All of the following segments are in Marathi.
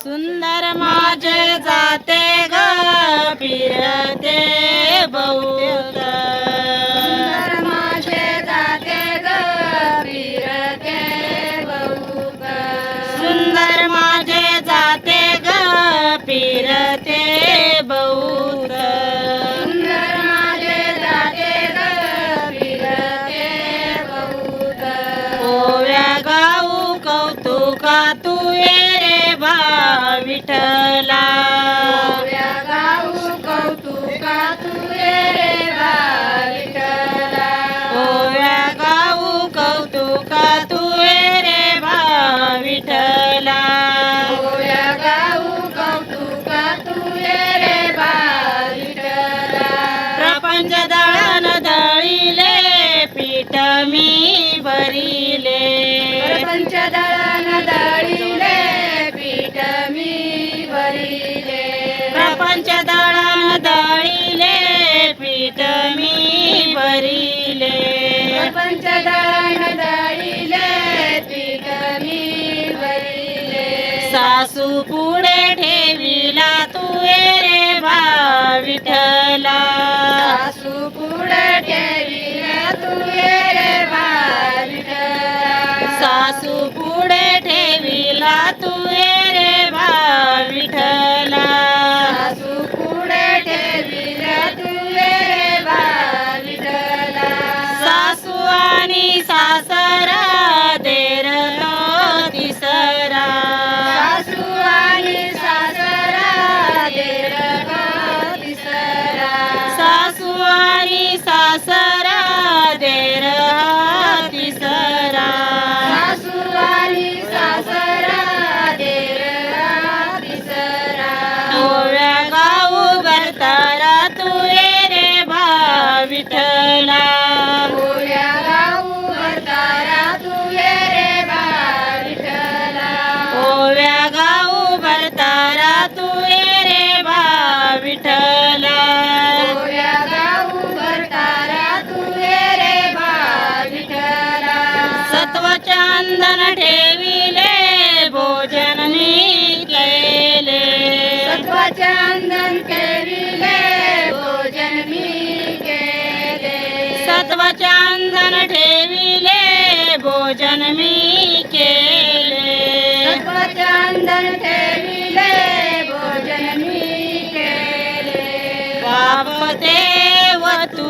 सुंदर माझे जाते ग फिरते बहुत सुंदर माझे जाते ग फिरते बहुत सुंदर माझे जाते ग फिरते बहुत सुंदर माझे जाते ग फिरते बहुत ओव्या गाऊ कौतुका तू विठला. प्रपंच दळण दळीले पीठ मी. प्रपंच दळण दळीले पीठ मी सासू पुढे ठेविला तू रे बा विठला सासू पुढे ठेविला सासरा सत्वचंदन केविले भोजन मी केले। सत्व चंदन ठेविले भोजन मी केले। सत्वचंदन ठेविले भोजन मी केले। बाप देव तू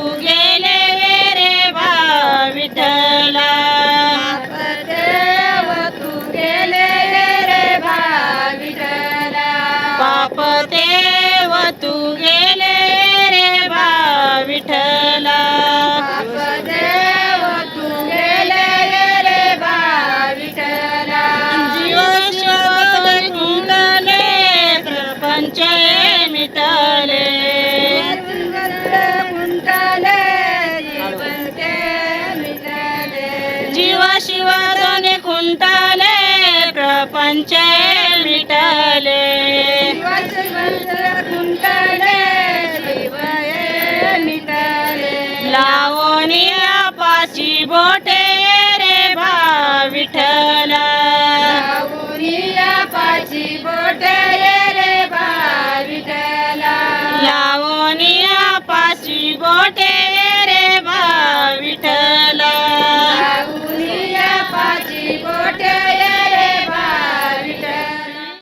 खुंटाले प्रपंच मिटले जीवाचे बंधन कुंटाले जीवये मिटाले. लावणी पाची बोटे रे बा विठला लावणीया पाची बोटे रे बा विठ्ठला. लावणी पाची बोटे